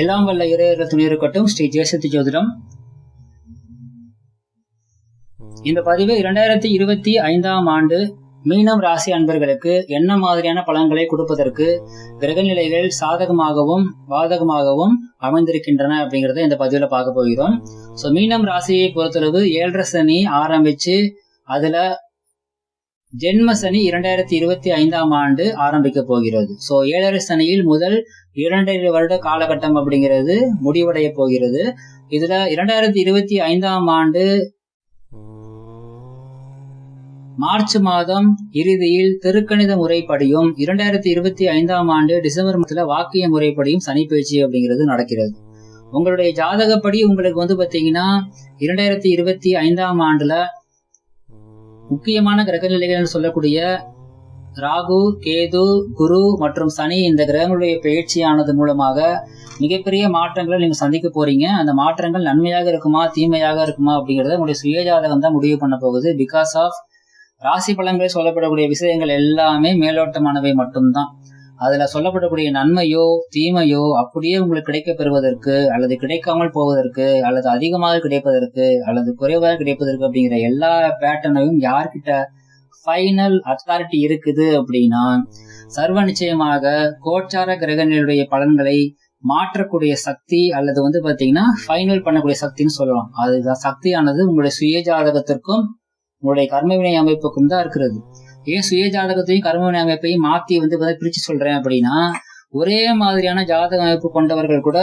எல்லாம் வல்ல இறையர துணை இருக்கட்டும் ஸ்ரீ ஜெயசக்தி ஜோதிடம். இந்த பதிவு இரண்டாயிரத்தி இருபத்தி ஐந்தாம் ஆண்டு மீனம் ராசி அன்பர்களுக்கு என்ன மாதிரியான பலன்களை கொடுப்பதற்கு கிரகநிலைகள் சாதகமாகவும் பாதகமாகவும் அமைந்திருக்கின்றன அப்படிங்கறத இந்த பதிவுல பார்க்க போகிறோம். ஸோ மீனம் ராசியை பொறுத்தளவு ஏழரை சனி ஆரம்பிச்சு அதுல ஜென்ம சனி இரண்டாயிரத்தி இருபத்தி ஐந்தாம் ஆண்டு ஆரம்பிக்க போகிறது. ஸோ ஏழரை சனியில் முதல் இரண்டரை வருட காலகட்டம் அப்படிங்கிறது முடிவடைய போகிறது. இதுல இரண்டாயிரத்தி இருபத்தி ஐந்தாம் ஆண்டு மார்ச் மாதம் இறுதியில் திருக்கணித முறைப்படியும் இரண்டாயிரத்தி இருபத்தி ஐந்தாம் ஆண்டு டிசம்பர் மாதத்துல வாக்கிய முறைப்படியும் சனி பயிற்சி அப்படிங்கிறது நடக்கிறது. உங்களுடைய ஜாதகப்படி உங்களுக்கு வந்து பாத்தீங்கன்னா இரண்டாயிரத்தி இருபத்தி ஐந்தாம் ஆண்டுல முக்கியமான கிரக நிலைகள் சொல்லக்கூடிய ராகு கேது குரு மற்றும் சனி இந்த கிரகங்களுடைய பயிற்சியானது மூலமாக மிகப்பெரிய மாற்றங்களை நீங்க சந்திக்க போறீங்க. அந்த மாற்றங்கள் நன்மையாக இருக்குமா தீமையாக இருக்குமா அப்படிங்கறத உங்களுடைய சுயஜாதகம் தான் முடிவு பண்ண போகுது. பிகாஸ் ஆஃப் ராசி பலன்களில் சொல்லப்படக்கூடிய விஷயங்கள் எல்லாமே மேலோட்டமானவை மட்டும்தான். அதுல சொல்லப்படக்கூடிய நன்மையோ தீமையோ அப்படியே உங்களுக்கு கிடைக்க பெறுவதற்கு அல்லது கிடைக்காமல் போவதற்கு அல்லது அதிகமாக கிடைப்பதற்கு அல்லது குறைவாக கிடைப்பதற்கு அப்படிங்கிற எல்லா பேட்டர்னையும் யார்கிட்ட ஃபைனல் அத்தாரிட்டி இருக்குது அப்படின்னா சர்வ நிச்சயமாக கோச்சார கிரகங்களுடைய பலன்களை மாற்றக்கூடிய சக்தி அல்லது வந்து பாத்தீங்கன்னா ஃபைனல் பண்ணக்கூடிய சக்தின்னு சொல்லலாம். அதுதான் சக்தியானது உங்களுடைய சுய ஜாதகத்திற்கும் உங்களுடைய கர்மவினை அமைப்புக்கும் தான் இருக்கிறது. ஏன் சுய ஜாதகத்தையும் கர்ம அமைப்பையும் மாத்தி வந்து பிரிச்சு சொல்றேன் அப்படின்னா ஒரே மாதிரியான ஜாதக அமைப்பு கொண்டவர்கள் கூட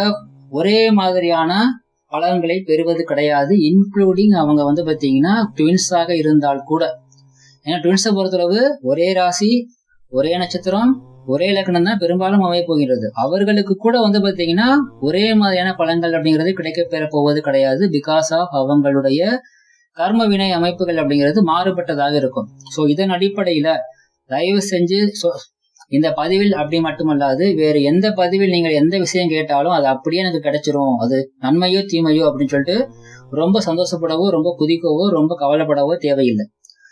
ஒரே மாதிரியான பலன்களை பெறுவது கிடையாது இன்க்ளூடிங் அவங்க வந்து பாத்தீங்கன்னா ட்வின்ஸாக இருந்தால் கூட. ஏன்னா ட்வின்ஸை பொறுத்தளவு ஒரே ராசி ஒரே நட்சத்திரம் ஒரே லக்னம் தான் பெரும்பாலும் அமைய போகிறது அவர்களுக்கு கூட வந்து பாத்தீங்கன்னா ஒரே மாதிரியான பலன்கள் அப்படிங்கிறது கிடைக்க பெற போவது கிடையாது பிகாஸ் ஆஃப் அவங்களுடைய கர்ம வினை அமைப்புகள் அப்படிங்கிறது மாறுபட்டதாக இருக்கும். ஸோ இதன் அடிப்படையில தயவு செஞ்சு இந்த பதிவில் அப்படி மட்டுமல்லாது வேறு எந்த பதிவில் நீங்கள் எந்த விஷயம் கேட்டாலும் அது அப்படியே எனக்கு கிடைச்சிரும். அது நன்மையோ தீமையோ அப்படின்னு சொல்லிட்டு ரொம்ப சந்தோஷப்படவோ ரொம்ப குதிக்கவோ ரொம்ப கவலைப்படவோ தேவையில்லை.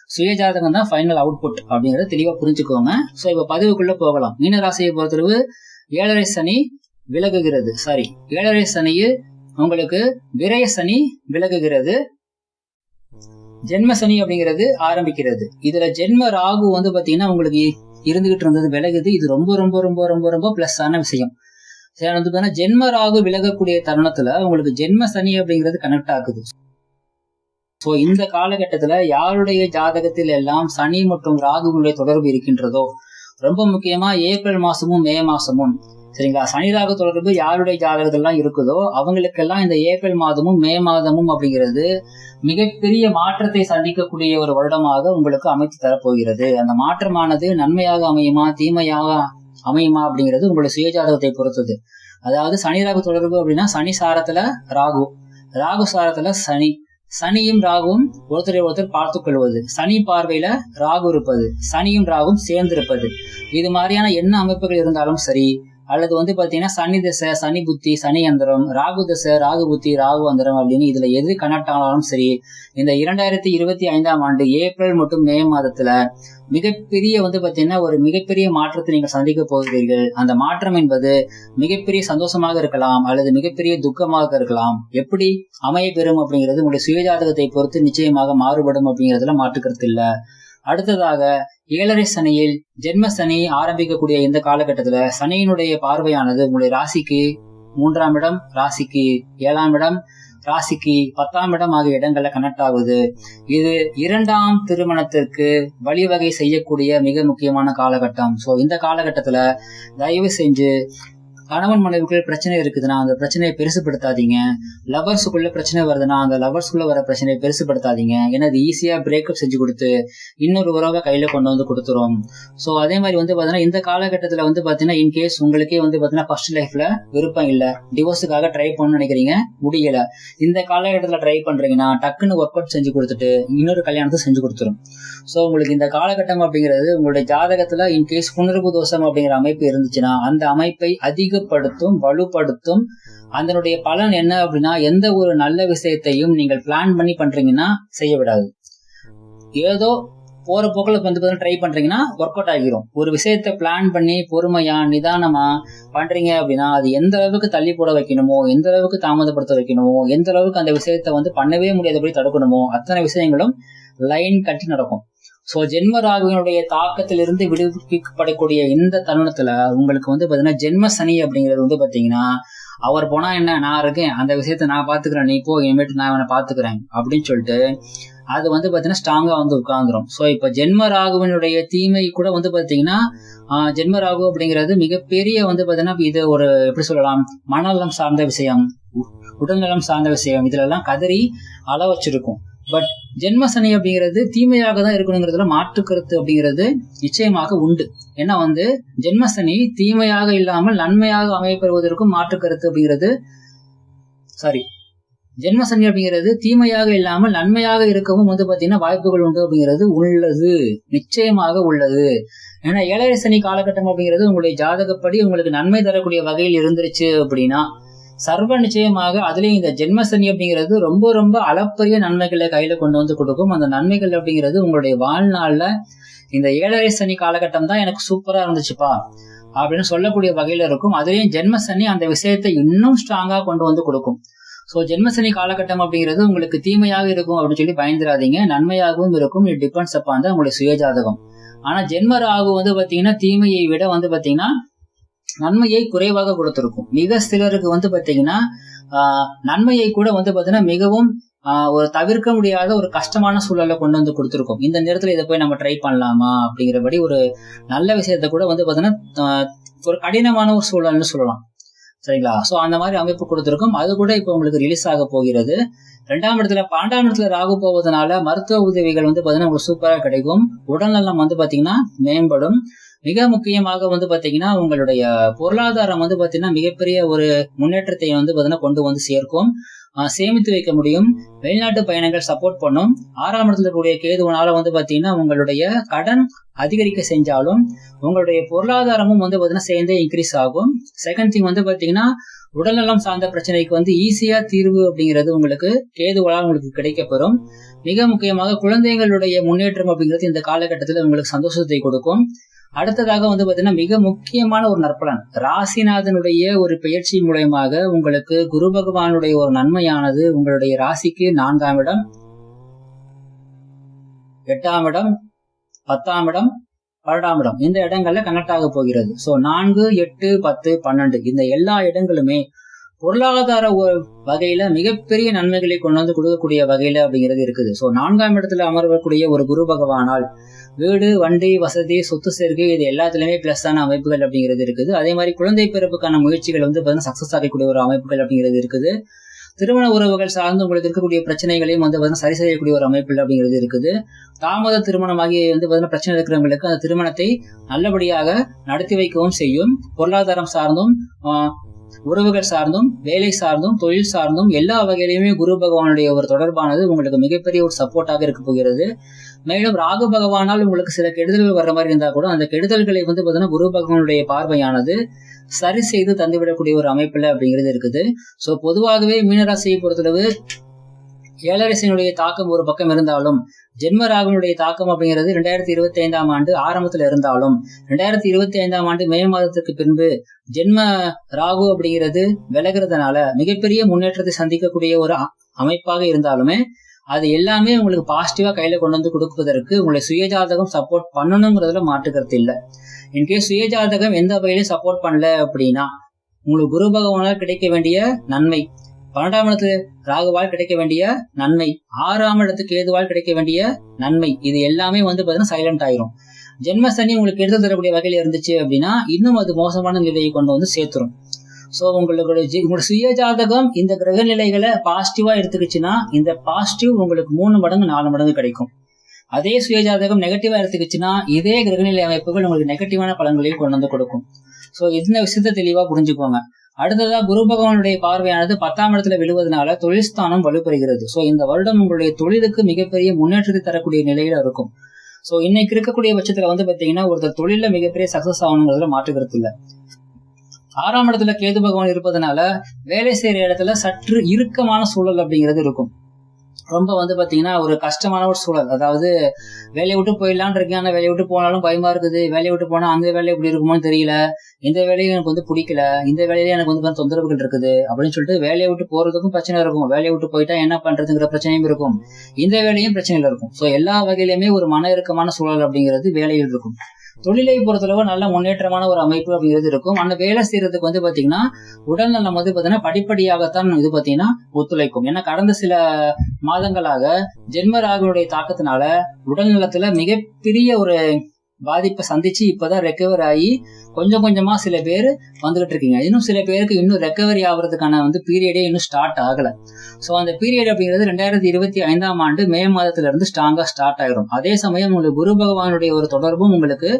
சுயஜாதகம் தான் ஃபைனல் அவுட்புட் அப்படிங்கறத தெளிவா புரிஞ்சுக்கோங்க. ஸோ இப்ப பதிவுக்குள்ள போகலாம். மீனராசியை பொறுத்தளவு ஏழரை சனி விலகுகிறது. சாரி ஏழரை சனியில் உங்களுக்கு விரய சனி விலகுகிறது. ஜென்ம சனி அப்படிங்கிறது ஆரம்பிக்கிறது. இதுல ஜென்ம ராகு வந்து பாத்தீங்கன்னா உங்களுக்கு இருந்துகிட்டு இருந்தது விலகுது. இது ரொம்ப ரொம்ப ரொம்ப ரொம்ப ரொம்ப பிளஸ் ஆன விஷயம். வந்து பாத்தீங்கன்னா ஜென்ம ராகு விலகக்கூடிய தருணத்துல உங்களுக்கு ஜென்ம சனி அப்படிங்கிறது கனெக்ட் ஆகுது. சோ இந்த காலகட்டத்துல யாருடைய ஜாதகத்தில் எல்லாம் சனி மற்றும் ராகுனுடைய தொடர்பு இருக்கின்றதோ ரொம்ப முக்கியமா ஏப்ரல் மாசமும் மே மாசமும் சரிங்களா? சனி ராகு தொடர்பு யாருடைய ஜாதகத்திலாம் இருக்குதோ அவங்களுக்கெல்லாம் இந்த ஏப்ரல் மாதமும் மே மாதமும் அப்படிங்கிறது மிகப்பெரிய மாற்றத்தை சந்திக்கக்கூடிய ஒரு வருடமாக உங்களுக்கு அமைத்து தரப்போகிறது. அந்த மாற்றமானது நன்மையாக அமையுமா தீமையாக அமையுமா அப்படிங்கிறது உங்களுடைய சுயஜாதகத்தை பொறுத்தது. அதாவது சனி ராகு தொடர்பு அப்படின்னா சனி சாரத்துல ராகு ராகு சாரத்துல சனி. சனியும் ராகுவும் ஒருத்தரை ஒருத்தர் பார்த்து கொள்வது. சனி பார்வையில ராகு இருப்பது சனியும் ராகும் சேர்ந்திருப்பது. இது மாதிரியான என்ன அமைப்புகள் இருந்தாலும் சரி அல்லது வந்து பாத்தீங்கன்னா சனி தசை சனி புத்தி சனி அந்தரம் ராகு தசை ராகு புத்தி ராகு அந்தரம் அப்படின்னு இதுல எது கனெக்ட் ஆனாலும் சரி இந்த இரண்டாயிரத்தி இருபத்தி ஐந்தாம் ஆண்டு ஏப்ரல் மற்றும் மே மாதத்துல மிகப்பெரிய வந்து பாத்தீங்கன்னா ஒரு மிகப்பெரிய மாற்றத்தை நீங்கள் சந்திக்க போகிறீர்கள். அந்த மாற்றம் என்பது மிகப்பெரிய சந்தோஷமாக இருக்கலாம் அல்லது மிகப்பெரிய துக்கமாக இருக்கலாம். எப்படி? அமைய பெறும் அப்படிங்கிறது உங்களுடைய சுயஜாதகத்தை பொறுத்து நிச்சயமாக மாறுபடும் அப்படிங்கிறதுல மாற்றுக்கிறது இல்லை. அடுத்ததாக ஏழரை சனியில் ஜென்ம சனி ஆரம்பிக்கக்கூடிய இந்த காலகட்டத்துல சனியினுடைய பார்வையானது உங்களுடைய ராசிக்கு மூன்றாம் இடம் ராசிக்கு ஏழாம் இடம் ராசிக்கு பத்தாம் இடம் ஆகிய இடங்கள்ல கனெக்ட் ஆகுது. இது இரண்டாம் திருமணத்திற்கு வழிவகை செய்யக்கூடிய மிக முக்கியமான காலகட்டம். சோ இந்த காலகட்டத்துல தயவு செஞ்சு கணவன் மனைவிக்குள்ள பிரச்சனை இருக்குதுன்னா அந்த பிரச்சனையை பெருசுப்படுத்தாதீங்க லவர்ஸுக்குள்ள பிரச்சனை வருதுன்னா அந்த லவர்ஸ்குள்ள வர பிரச்சனையை பெருசுப்படுத்தாதீங்க ஏன்னா அது ஈஸியா பிரேக்கப் செஞ்சு கொடுத்து இன்னொரு உறவை கையில கொண்டு வந்து கொடுத்துரும். ஸோ அதே மாதிரி வந்து பாத்தீங்கன்னா இந்த காலகட்டத்துல வந்து பாத்தீங்கன்னா இன்கேஸ் உங்களுக்கே வந்து பாத்தீங்கன்னா ஃபர்ஸ்ட் லைஃப்ல விருப்பம் இல்ல. டிவோர்ஸுக்காக ட்ரை பண்ணணும்னு நினைக்கிறீங்க முடியல. இந்த காலகட்டத்துல ட்ரை பண்றீங்கன்னா டக்குன்னு ஒர்க் அவுட் செஞ்சு கொடுத்துட்டு இன்னொரு கல்யாணத்தை செஞ்சு கொடுத்துரும். ஸோ உங்களுக்கு இந்த காலகட்டம் அப்படிங்கிறது உங்களுடைய ஜாதகத்துல இன்கேஸ் புனர்பு தோஷம் அப்படிங்கிற அமைப்பு இருந்துச்சுன்னா அந்த அமைப்பை அதிகப்படுத்தும் வலுப்படுத்தும். அதனுடைய பலன் என்ன அப்படின்னா எந்த ஒரு நல்ல விஷயத்தையும் நீங்கள் பிளான் பண்ணி பண்றீங்கன்னா செய்ய விடாது. ஏதோ போற போக்கில் வந்து பார்த்தீங்கன்னா ட்ரை பண்றீங்கன்னா ஒர்க் அவுட் ஆகிரும். ஒரு விஷயத்த பிளான் பண்ணி பொறுமையா நிதானமா பண்றீங்க அப்படின்னா அது எந்த அளவுக்கு தள்ளி போட வைக்கணுமோ எந்த அளவுக்கு தாமதப்படுத்த வைக்கணுமோ எந்த அளவுக்கு அந்த விஷயத்த வந்து பண்ணவே முடியாதபடி தடுக்கணுமோ அத்தனை விஷயங்களும் லைன் கட்டி நடக்கும். சோ ஜென்ம ராகுவினுடைய தாக்கத்திலிருந்து விடுவிக்கப்படக்கூடிய இந்த தருணத்துல உங்களுக்கு வந்து பாத்தீங்கன்னா ஜென்ம சனி அப்படிங்கிறது வந்து பாத்தீங்கன்னா அவர் போனா என்ன நான் இருக்கேன் அந்த விஷயத்த நான் பாத்துக்கிறேன் நீ போ என் வீட்டு நான் அவனை பாத்துக்கிறேன் அப்படின்னு சொல்லிட்டு அது வந்து பார்த்தீங்கன்னா ஸ்ட்ராங்கா வந்து உட்கார்ந்துரும். சோ இப்ப ஜென்ம ராகுவினுடைய தீமை கூட வந்து பாத்தீங்கன்னா ஆஹ் ஜென்ம ராகு அப்படிங்கிறது மிகப்பெரிய வந்து பாத்தீங்கன்னா இது ஒரு எப்படி சொல்லலாம் மனநலம் சார்ந்த விஷயம். உடல்நலம் சார்ந்த விஷயம். இதுல எல்லாம் கதறி அள வச்சிருக்கும். பட் ஜென்ம சனி அப்படிங்கிறது தீமையாக தான் இருக்கணுங்கிறதுல மாற்று கருத்து அப்படிங்கிறது நிச்சயமாக உண்டு. ஏன்னா வந்து ஜென்ம சனி தீமையாக இல்லாமல் நன்மையாக அமையப்பெறுவதற்கும் மாற்று கருத்து அப்படிங்கிறது சாரி ஜென்ம சனி அப்படிங்கிறது தீமையாக இல்லாமல் நன்மையாக இருக்கவும் வந்து பாத்தீங்கன்னா வாய்ப்புகள் உண்டு அப்படிங்கிறது உள்ளது. நிச்சயமாக உள்ளது. ஏன்னா ஏழரை சனி காலகட்டம் அப்படிங்கிறது உங்களுடைய ஜாதகப்படி உங்களுக்கு நன்மை தரக்கூடிய வகையில் இருந்துருச்சு அப்படின்னா சர்வ நிச்சயமாக அதுலயும் இந்த ஜென்ம சனி அப்படிங்கிறது ரொம்ப ரொம்ப அளப்பரிய நன்மைகளை கையில கொண்டு வந்து கொடுக்கும். அந்த நன்மைகள் அப்படிங்கிறது உங்களுடைய வாழ்நாள்ல இந்த ஏழரை சனி காலகட்டம் தான் எனக்கு சூப்பரா இருந்துச்சுப்பா அப்படின்னு சொல்லக்கூடிய வகையில இருக்கும். அதுலயும் ஜென்ம சனி அந்த விஷயத்தை இன்னும் ஸ்ட்ராங்கா கொண்டு வந்து கொடுக்கும். சோ ஜென்மசனி காலகட்டம் அப்படிங்கிறது உங்களுக்கு தீமையாக இருக்கும் அப்படின்னு சொல்லி பயந்துராதீங்க. நன்மையாகவும் இருக்கும். இட் டிபெண்ட்ஸ் அப்பா வந்து உங்களுடைய சுயஜாதகம். ஆனா ஜென்ம ராகு வந்து பாத்தீங்கன்னா தீமையை விட வந்து பாத்தீங்கன்னா நன்மையை குறைவாக கொடுத்திருக்கும். மிக சிலருக்கு வந்து பாத்தீங்கன்னா ஆஹ், நன்மையை கூட வந்து பாத்தீங்கன்னா மிகவும் ஆஹ், ஒரு தவிர்க்க முடியாத ஒரு கஷ்டமான சூழலை கொண்டு வந்து கொடுத்திருக்கும். இந்த நேரத்துல இதை போய் நம்ம ட்ரை பண்ணலாமா அப்படிங்கிறபடி ஒரு நல்ல விஷயத்த கூட வந்து பாத்தீங்கன்னா ஒரு கடினமான ஒரு சூழல்னு சொல்லலாம். சரிங்களா? சோ அந்த மாதிரி அமைப்பு கொடுத்திருக்கும். அது கூட இப்போ உங்களுக்கு ரிலீஸ் ஆக போகிறது. ரெண்டாம் இடத்துல பன்னெண்டாம் இடத்துல ராகு போவதனால மருத்துவ உதவிகள் வந்து பாத்தீங்கன்னா உங்களுக்கு சூப்பரா கிடைக்கும். உடல்நலம் வந்து பாத்தீங்கன்னா மேம்படும். மிக முக்கியமாக வந்து பாத்தீங்கன்னா உங்களுடைய பொருளாதாரம் வந்து பாத்தீங்கன்னா மிகப்பெரிய ஒரு முன்னேற்றத்தை வந்து பாத்தீங்கன்னா கொண்டு வந்து சேர்க்கும். ஆஹ் சேமித்து வைக்க முடியும். வெளிநாட்டு பயணங்கள் சப்போர்ட் பண்ணும். ஆறாம் இடத்துல இருக்கக்கூடிய கேதுவனால வந்து பாத்தீங்கன்னா உங்களுடைய கடன் அதிகரிக்க செஞ்சாலும் உங்களுடைய பொருளாதாரமும் வந்து பாத்தீங்கன்னா சேர்ந்தே இன்க்ரீஸ் ஆகும். செகண்ட் திங் வந்து பாத்தீங்கன்னா உடல்நலம் சார்ந்த பிரச்சனைக்கு வந்து ஈஸியா தீர்வு அப்படிங்கிறது உங்களுக்கு கேதுவலால் உங்களுக்கு கிடைக்கப்பெறும். மிக முக்கியமாக குழந்தைகளுடைய முன்னேற்றம் அப்படிங்கிறது இந்த காலகட்டத்தில் உங்களுக்கு சந்தோஷத்தை கொடுக்கும். அடுத்ததாக வந்து பாத்தீங்கன்னா மிக முக்கியமான ஒரு நற்பலன். ராசிநாதனுடைய ஒரு பயிற்சி மூலயமாக உங்களுக்கு குரு பகவானுடைய ஒரு நன்மையானது உங்களுடைய ராசிக்கு நான்காம் இடம் எட்டாம் இடம் பத்தாம் இடம் பன்னெண்டாம் இடம். இந்த இடங்கள்ல கனெக்ட் ஆக போகிறது. சோ நான்கு எட்டு பத்து பன்னெண்டு. இந்த எல்லா இடங்களுமே பொருளாதார வகையில மிகப்பெரிய நன்மைகளை கொண்டு வந்து கொடுக்கக்கூடிய வகையில அப்படிங்கிறது இருக்குது. சோ நான்காம் இடத்துல அமர்வக்கூடிய ஒரு குரு பகவானால் வீடு வண்டி வசதி சொத்து சேர்க்கை இது எல்லாத்துலயுமே பிளஸ் அமைப்புகள் அப்படிங்கிறது இருக்குது. அதே மாதிரி குழந்தை பிறப்புக்கான முயற்சிகள் வந்து பார்த்தீங்கன்னா சக்சஸ் ஆகக்கூடிய ஒரு அமைப்புகள் அப்படிங்கிறது இருக்குது. திருமண உறவுகள் சார்ந்து உங்களுக்கு இருக்கக்கூடிய பிரச்சனைகளையும் வந்து பார்த்தீங்கன்னா சரி செய்யக்கூடிய ஒரு அமைப்புகள் அப்படிங்கிறது இருக்குது. தாமத திருமணமாகி வந்து பார்த்தீங்கன்னா பிரச்சனை இருக்கிறவங்களுக்கு அந்த திருமணத்தை நல்லபடியாக நடத்தி வைக்கவும் செய்யும். பொருளாதாரம் சார்ந்தும் ஆஹ், உறவுகள் சார்ந்தும் வேலை சார்ந்தும் தொழில் சார்ந்தும் எல்லா வகையிலுமே குரு பகவானுடைய ஒரு தொடர்பானது உங்களுக்கு மிகப்பெரிய ஒரு சப்போர்ட்டாக இருக்க போகிறது. மேலும் ராகு பகவானால் உங்களுக்கு சில கெடுதல்கள் வர்ற மாதிரி இருந்தா கூட அந்த கெடுதல்களை வந்து பார்த்தீங்கன்னா குரு பகவானுடைய பார்வையானது சரி செய்து தந்துவிடக்கூடிய ஒரு அமைப்புல அப்படிங்கிறது இருக்குது. சோ பொதுவாகவே மீனராசியை பொறுத்தளவு ஏழரசனுடைய தாக்கம் ஒரு பக்கம் இருந்தாலும் ஜென்ம ராகுனுடைய தாக்கம் அப்படிங்கிறது ரெண்டாயிரத்தி இருபத்தி ஐந்தாம் ஆண்டு ஆரம்பத்துல இருந்தாலும் ரெண்டாயிரத்தி இருபத்தி ஐந்தாம் ஆண்டு மே மாதத்துக்கு பின்பு ஜென்ம ராகு அப்படிங்கிறது விலகிறதுனால மிகப்பெரிய முன்னேற்றத்தை சந்திக்கக்கூடிய ஒரு அமைப்பாக இருந்தாலுமே அது எல்லாமே உங்களுக்கு பாசிட்டிவா கையில கொண்டு வந்து கொடுப்பதற்கு உங்களுடைய சுயஜாதகம் சப்போர்ட் பண்ணணுங்கிறதுல மாற்றுக்கிறது இல்லை. இன்கேஸ் சுயஜாதகம் எந்த வகையிலும் சப்போர்ட் பண்ணல அப்படின்னா உங்களுக்கு குரு பகவானால் கிடைக்க வேண்டிய நன்மை பன்னெண்டாம் இடத்துல ராகுவால் கிடைக்க வேண்டிய நன்மை ஆறாம் இடத்துக்கு கேதுவால் கிடைக்க வேண்டிய நன்மை இது எல்லாமே வந்து பாத்தீங்கன்னா சைலண்ட் ஆயிரும். ஜென்ம சனி உங்களுக்கு எடுத்து தரக்கூடிய வகையில இருந்துச்சு அப்படின்னா இன்னும் அது மோசமான நிலையை கொண்டு வந்து சேர்த்துரும். சோ உங்களுக்கு உங்களோட சுய ஜாதகம் இந்த கிரக நிலைகளை பாசிட்டிவா எடுத்துக்கிச்சுன்னா இந்த பாசிட்டிவ் உங்களுக்கு மூணு மடங்கு நாலு மடங்கு கிடைக்கும். அதே சுய ஜாதகம் நெகட்டிவா எடுத்துக்கிச்சுன்னா இதே கிரகநிலை அமைப்புகள் உங்களுக்கு நெகட்டிவான பலன்களையும் கொண்டு வந்து கொடுக்கும். சோ இந்த விஷயத்த தெளிவா புரிஞ்சுக்கோங்க. அடுத்ததா குரு பகவானுடைய பார்வையானது பத்தாம் இடத்துல விழுவதனால தொழில் ஸ்தானம் வலுப்பெறுகிறது. சோ இந்த வருடம் உங்களுடைய தொழிலுக்கு மிகப்பெரிய முன்னேற்றத்தை தரக்கூடிய நிலையில இருக்கும். சோ இன்னைக்கு இருக்கக்கூடிய பட்சத்துல வந்து பாத்தீங்கன்னா ஒருத்தர் தொழில மிகப்பெரிய சக்சஸ் ஆகணுங்கிறதுல மாற்றுக்கிறது இல்ல. ஆறாம் இடத்துல கேது பகவான் இருப்பதனால வேலை செய்யற இடத்துல சற்று இறுக்கமான சூழல் அப்படிங்கிறது இருக்கும். ரொம்ப வந்து பாத்தீங்கன்னா ஒரு கஷ்டமான ஒரு சூழல். அதாவது வேலையை விட்டு போயிடலான் இருக்கேன். ஆனா வேலையை விட்டு போனாலும் பயமா இருக்குது. வேலையை விட்டு போனா அந்த வேலை எப்படி இருக்குமோன்னு தெரியல. இந்த வேலையும் எனக்கு வந்து பிடிக்கல. இந்த வேலையில எனக்கு வந்து தொந்தரவுகள் இருக்குது அப்படின்னு சொல்லிட்டு வேலையை விட்டு போறதுக்கும் பிரச்சனை இருக்கும். வேலையை விட்டு போயிட்டா என்ன பண்றதுங்கிற பிரச்சனையும் இருக்கும். இந்த வேலையும் பிரச்சனைகள் இருக்கும். சோ எல்லா வகையிலுமே ஒரு மன இறுக்கமான சூழல் அப்படிங்கிறது வேலையில் இருக்கும். தொழிலை பொறுத்தளவு நல்ல முன்னேற்றமான ஒரு அமைப்பு அப்படிங்கிறது இருக்கும். அந்த வேலை செய்யறதுக்கு வந்து பாத்தீங்கன்னா உடல் நலம் வந்து பாத்தீங்கன்னா படிப்படியாகத்தான் இது பாத்தீங்கன்னா ஒத்துழைக்கும். ஏன்னா கடந்த சில மாதங்களாக ஜென்மராகனுடைய தாக்கத்தினால உடல் நலத்துல மிகப்பெரிய ஒரு பாதிப்பை சந்திச்சு இப்பதான் ரெக்கவர் ஆகி கொஞ்சம் கொஞ்சமா சில பேர் வந்துகிட்டு இருக்கீங்க. இன்னும் சில பேருக்கு இன்னும் ரெக்கவரி ஆகுறதுக்கான வந்து பீரியடே இன்னும் ஸ்டார்ட் ஆகல. சோ அந்த பீரியட் அப்படிங்கிறது ரெண்டாயிரத்தி இருபத்தி ஐந்தாம் ஆண்டு மே மாதத்துல இருந்து ஸ்ட்ராங்கா ஸ்டார்ட் ஆகிரும் அதே சமயம் உங்களுக்கு குரு பகவானுடைய ஒரு தொடர்பும் உங்களுக்கு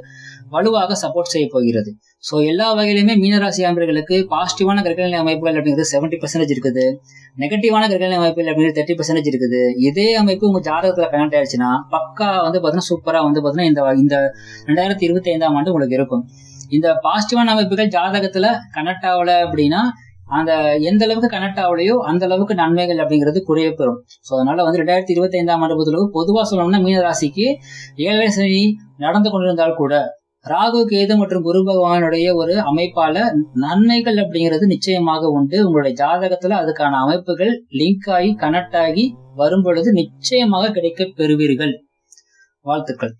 வலுவாக சப்போர்ட் செய்ய போகிறது. சோ எல்லா வகையிலுமே மீனராசி அன்பர்களுக்கு பாசிட்டிவான கிரகநிலை அமைப்புகள் அப்படிங்கிறது செவன்டி பர்சன்டேஜ் இருக்குது. நெகட்டிவான கிரகநிலை அமைப்புகள் அப்படிங்கிறது தேர்ட்டி பர்சன்டேஜ் இருக்குது. இதே அமைப்பு உங்க ஜாதகத்துல கனெக்ட் ஆயிடுச்சுன்னா பக்கா வந்து பாத்தீங்கன்னா சூப்பரா வந்து பாத்தீங்கன்னா இந்த இந்த ரெண்டாயிரத்தி இருபத்தி ஐந்தாம் ஆண்டு உங்களுக்கு இருக்கும். இந்த பாசிட்டிவான அமைப்புகள் ஜாதகத்துல கனெக்ட் ஆகல அப்படின்னா அந்த எந்த அளவுக்கு கனெக்ட் ஆகலையோ அந்த அளவுக்கு நன்மைகள் அப்படிங்கிறது குறைய பெறும். ஸோ அதனால வந்து ரெண்டாயிரத்தி இருபத்தி ஐந்தாம் ஆண்டு பொறுத்தளவு பொதுவாக சொல்லணும்னா மீனராசிக்கு ஏழரை சனி நடந்து கொண்டிருந்தால் கூட ராகு கேது மற்றும் குரு பகவானுடைய ஒரு அமைப்பால நன்மைகள் அப்படிங்கிறது நிச்சயமாக உண்டு. உங்களுடைய ஜாதகத்துல அதுக்கான அமைப்புகள் லிங்க் ஆகி கனெக்ட் ஆகி வரும் பொழுது நிச்சயமாக கிடைக்க பெறுவீர்கள். வாழ்த்துக்கள்.